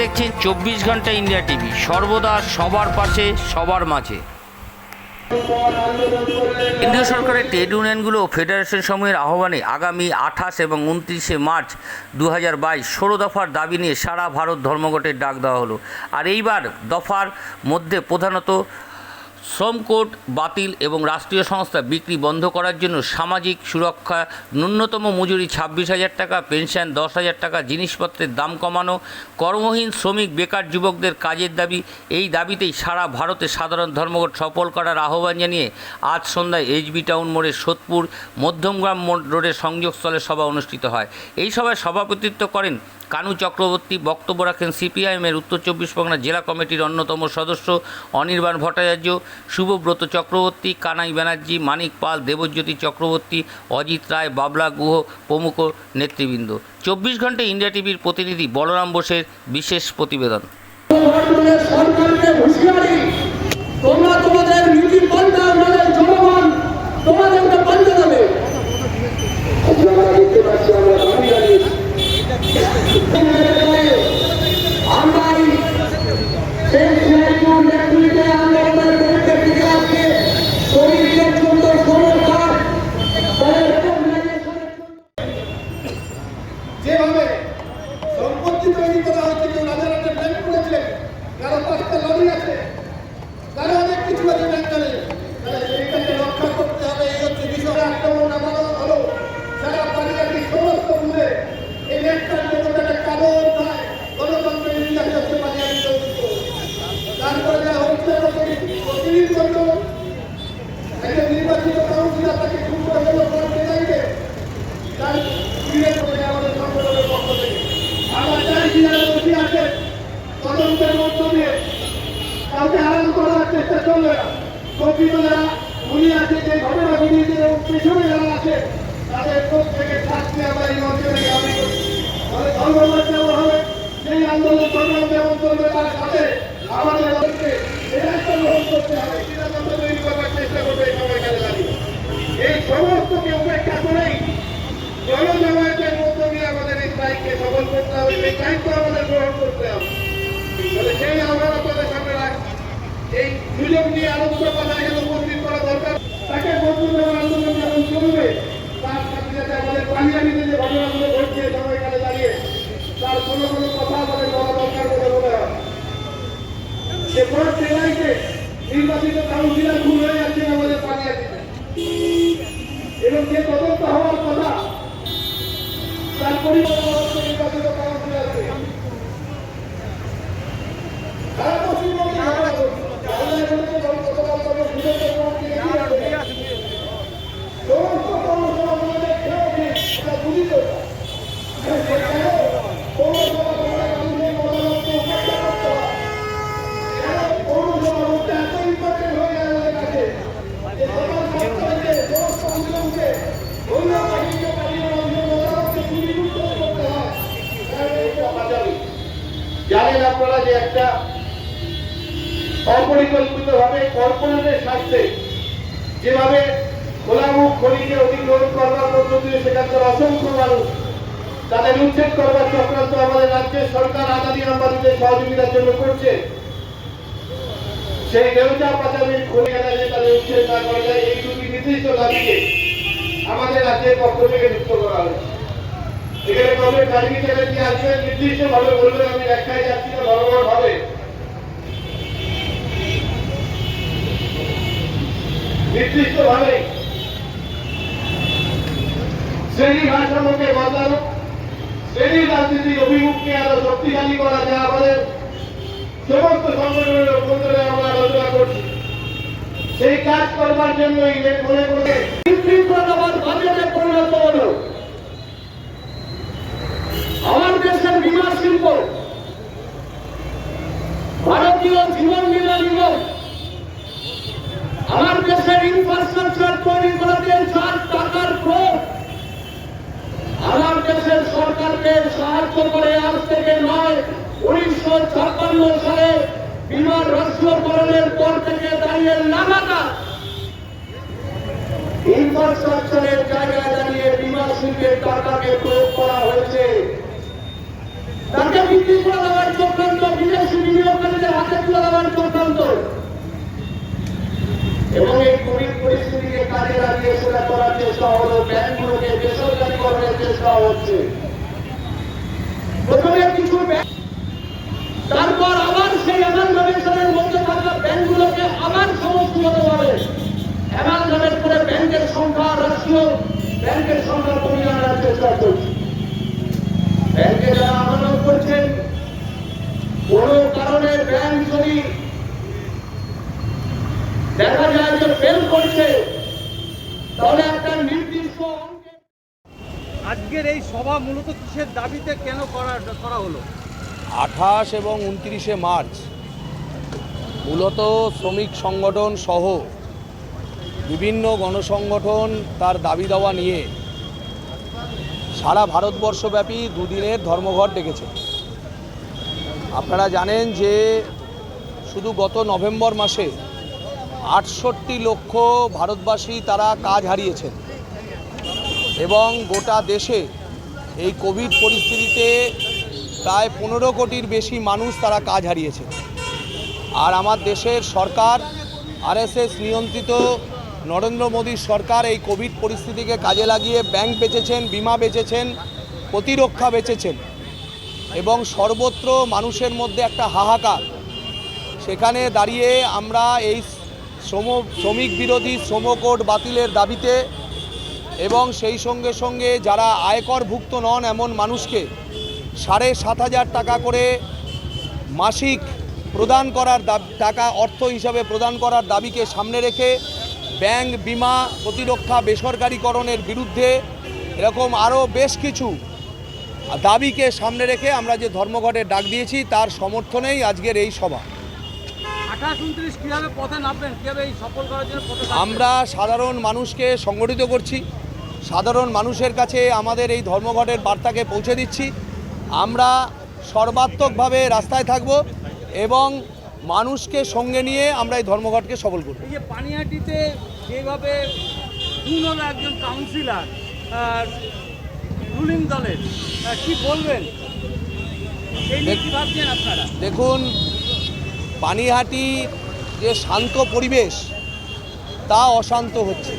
দেখছেন চব্বিশ ঘণ্টা ইন্ডিয়া টিভি। সর্বদা সবার পাশে, সবার মাঝে। কেন্দ্রীয় সরকারের ট্রেড ইউনিয়নগুলো ফেডারেশন সমূহের আহ্বানে আগামী আঠাশ এবং উনত্রিশে মার্চ দু হাজার বাইশ ষোলো দফার দাবি নিয়ে সারা ভারত ধর্মঘটের ডাক দেওয়া হলো। আর এইবার দফার মধ্যে প্রধানত শ্রম কোড বাতিল এবং রাষ্ট্রীয় সংস্থা বিক্রি বন্ধ করার জন্য সামাজিক সুরক্ষা, ন্যূনতম মজুরি ছাব্বিশ হাজার টাকা, পেনশন দশ হাজার টাকা, জিনিসপত্রের দাম কমানো, কর্মহীন শ্রমিক, বেকার যুবকদের কাজের দাবি, এই দাবিতেই সারা ভারতে সাধারণ ধর্মঘট সফল করার আহ্বান জানিয়ে আজ সন্ধ্যায় এইচবি টাউন মোড়ের সোদপুর মধ্যমগ্রাম রোডের সংযোগস্থলে সভা অনুষ্ঠিত হয়। এই সভায় সভাপতিত্ব করেন কানু চক্রবর্তী বক্তব্য রাখেন সিপিআইএমের উত্তর চব্বিশ পরগনা জেলা কমিটির অন্যতম সদস্য অনির্বাণ ভট্টাচার্য, শুভব্রত চক্রবর্তী, কানাই ব্যানার্জি, মানিক পাল, দেবজ্যোতি চক্রবর্তী, অজিত রায়, বাবলা গুহ, প্রমুখ নেতৃবৃন্দ। চব্বিশ ঘন্টায় ইন্ডিয়া টিভির প্রতিনিধি বলরাম বোসের বিশেষ প্রতিবেদন। তোমাদের নীতি জনগণ আমরা দেখতে পাচ্ছি আমরা সেই সিআইটিউ নেতৃত্বে আন্দোলনের বিরুদ্ধে টিকে আজকে শ্রমিকদের জন্য সমর্থন তাদের কর্মচারীদের যেভাবে সম্পত্তি তৈরি করা হয়েছে কেউ রাজা রাজা ব্যাংক করেছিলেন কারও পাঁচটা লরি আছে কারও অনেক কিছু আছে ব্যাংকারে তাহলে সেইটাকে রক্ষা করতে হবে এই হচ্ছে বিষয় আক্রমণ নামানো হলো সারা পারিবারিক সমস্ত মিলে এই নেটটার জন্য একটা কালো অধ্যায় গণতন্ত্রের ইতিহাসে হচ্ছে পারিবারিক চরিত্র তারপরে যা হচ্ছে প্রতিনিধি করল একজন নির্বাচিত কাউন্সিলর তাকে খুব করে হলো করতে চাইবে তার ক্রিয়া করে আমাদের সংগঠনের পক্ষ থেকে আমরা চাইছি যারা দোষী আছে তদন্তের মধ্য দিয়ে কাউকে আরাম করার চেষ্টা চলবে না। যারা উনি আছে যে ঘটনা ঘটিয়েছে এবং পেছনে যারা আছে, তাদের প্রত্যেকে শাস্তি আমরা এই থেকে দাবি করি ফলে ধর্মবাদ যেমন হবে, সেই আন্দোলন সংগ্রাম যেমন চলবে, তার সাথে আমাদের করবে এই আমাদের এই স্ট্রাইককে সফল করতে হবে এই দায়িত্ব আমাদের গ্রহণ করতে হবে। তাহলে সেই আহ্বান সামনে রাখছি। এই সুযোগ নিয়ে আলোচ্য কথা এখানে উপস্থিত করা দরকার। তাকে দেওয়ার আন্দোলন যখন চলবে, তার সাথে সাথে আমাদের পাঞ্জাবিতে যে ঘটনাগুলো ঘটছে সময়কালে দাঁড়িয়ে তার কোনো কোনো কথা আমাদের বলা দরকার বলে মনে হয়। যে কোন জেলাইতে নির্বাচিত কাউন্সিলর ভুল হয়ে যাচ্ছে আমাদের পাঞ্জাবিতে এবং যে তদন্ত হওয়ার কথা, তার পরিবর্তন নির্বাচিত আমরা কাউন্সিলের জানেন আপনারা যে একটা অপরিকল্পিত ভাবে কর্পোরেটের স্বার্থে যেভাবে খোলামুখ খনিকে অধিগ্রহণ করবার মধ্য দিয়ে সেখানকার অসংখ্য মানুষ তাদের উচ্ছেদ করবার চক্রান্ত আমাদের রাজ্যের সরকার আদানি আম্বানিদের সহযোগিতার জন্য করছে। সেই দেউচা পাচামির খনি এলাকায় তাদের উচ্ছেদ না করা যায় এই দুটি নির্দিষ্ট দাবিকে আমাদের রাজ্যের পক্ষ থেকে যুক্ত করা হয়েছে। এখানে তবে গাড়ি ছেড়ে দিয়ে আসবে নির্দিষ্ট ভাবে বলবে আমি ব্যাখ্যায় যাচ্ছি না ধর্মঘট হবে। শ্রেণি ভারসাম্যকে বদলানো শ্রেণি রাজনীতির অভিমুখকে আরও শক্তিশালী করা যা আমাদের সমস্ত সংগঠনের অভ্যন্তরে আমরা আলোচনা করছি। সেই কাজ করবার জন্যই মনে করে বিশৃঙ্খলাবাদ বাজেটে পরিণত হলো আমার দেশের বিমা শিল্প ভারতীয় জীবন বীমা নিগম আমার দেশের ইনফ্রাস্ট্রাকচার তৈরি করাতে চার টাকার ক্রোধ আমার দেশের সরকারকে এবং এই কোভিড পরিস্থিতিকে কাজে লাগিয়ে চেষ্টা হচ্ছে। প্রথমে কিছু তারপর আবার সেই অ্যামালগামেশনের মধ্যে থাকা ব্যাংকগুলোকে আবার সমষ্টিগতভাবে অ্যামালগামেট করে ব্যাংকের সংখ্যা রাষ্ট্রীয় ব্যাংকের সংখ্যা কমিয়ে আনার চেষ্টা করছে ব্যাংকে যারা আমানত করছেন কোন কারণে ব্যাংক যদি দেখা যায় যে ফেল করছে, তাহলে একটা নির্দিষ্ট আজকের এই সভা মূলত কিসের দাবিতে কেন করা করা হলো? আঠাশ এবং উনত্রিশে মার্চ মূলত শ্রমিক সংগঠন সহ বিভিন্ন গণসংগঠন তার দাবি দাওয়া নিয়ে সারা ভারতবর্ষব্যাপী দুদিনের ধর্মঘট ডেকেছে। আপনারা জানেন যে শুধু গত নভেম্বর মাসে আটষট্টি লক্ষ ভারতবাসী তারা কাজ হারিয়েছেন। এবং গোটা দেশে এই কোভিড পরিস্থিতিতে প্রায় পনেরো কোটির বেশি মানুষ তারা কাজ হারিয়েছে। আর আমার দেশের সরকার, আরএসএস নিয়ন্ত্রিত নরেন্দ্র মোদীর সরকার এই কোভিড পরিস্থিতিকে কাজে লাগিয়ে ব্যাংক বেচেছেন, বিমা বেচেছেন, প্রতিরক্ষা বেচেছেন এবং সর্বত্র মানুষের মধ্যে একটা হাহাকার। সেখানে দাঁড়িয়ে আমরা এই শ্রম, শ্রমিক বিরোধী শ্রম কোড বাতিলের দাবিতে এবং সেই সঙ্গে সঙ্গে যারা আয়করভুক্ত নন এমন মানুষকে সাড়ে সাত হাজার টাকা করে মাসিক প্রদান করার দাব- টাকা অর্থ হিসাবে প্রদান করার দাবিকে সামনে রেখে ব্যাংক বিমা প্রতিরক্ষা বেসরকারীকরণের বিরুদ্ধে এরকম আরও বেশ কিছু দাবিকে সামনে রেখে আমরা যে ধর্মঘটের ডাক দিয়েছি তার সমর্থনেই আজকের এই সভা? আমরা সাধারণ মানুষকে সংগঠিত করছি সাধারণ মানুষের কাছে আমাদের এই ধর্মঘটের বার্তাকে পৌঁছে দিচ্ছি। আমরা সর্বাত্মকভাবে রাস্তায় থাকব এবং মানুষকে সঙ্গে নিয়ে আমরা এই ধর্মঘটকে সফল করব। এই যে পানিহাটিতে যেভাবে হলো একজন কাউন্সিলর রুলিং দলের কি বলবেন? দেখুন পানিহাটি যে শান্ত পরিবেশ তা অশান্ত হচ্ছে।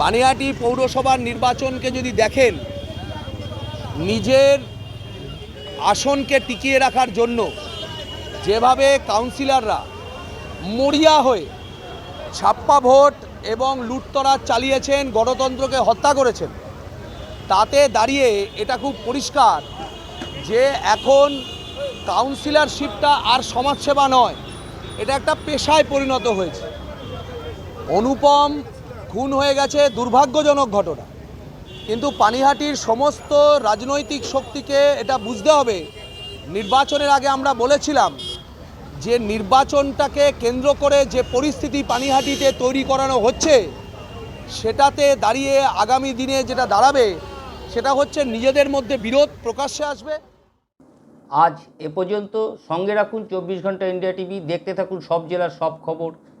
পানিহাটি পৌরসভার নির্বাচনকে যদি দেখেন, নিজের আসনকে টিকিয়ে রাখার জন্য যেভাবে কাউন্সিলররা মরিয়া হয়ে ছাপ্পা ভোট এবং লুটতরাজ চালিয়েছেন, গণতন্ত্রকে হত্যা করেছেন, তাতে দাঁড়িয়ে এটা খুব পরিষ্কার যে এখন কাউন্সিলরশিপটা আর সমাজসেবা নয়, এটা একটা পেশায় পরিণত হয়েছে। অনুপম খুন হয়ে গেছে, দুর্ভাগ্যজনক ঘটনা। কিন্তু পানিহাটির সমস্ত রাজনৈতিক শক্তিকে এটা বুঝতে হবে। নির্বাচনের আগে আমরা বলেছিলাম যে নির্বাচনটাকে কেন্দ্র করে যে পরিস্থিতি পানিহাটিতে তৈরি করানো হচ্ছে, সেটাতে দাঁড়িয়ে আগামী দিনে যেটা দাঁড়াবে, সেটা হচ্ছে নিজেদের মধ্যে বিরোধ প্রকাশ্যে আসবে। আজ এ পর্যন্ত সঙ্গে রাখুন চব্বিশ ঘণ্টা ইন্ডিয়া টিভি, দেখতে থাকুন সব জেলার সব খবর।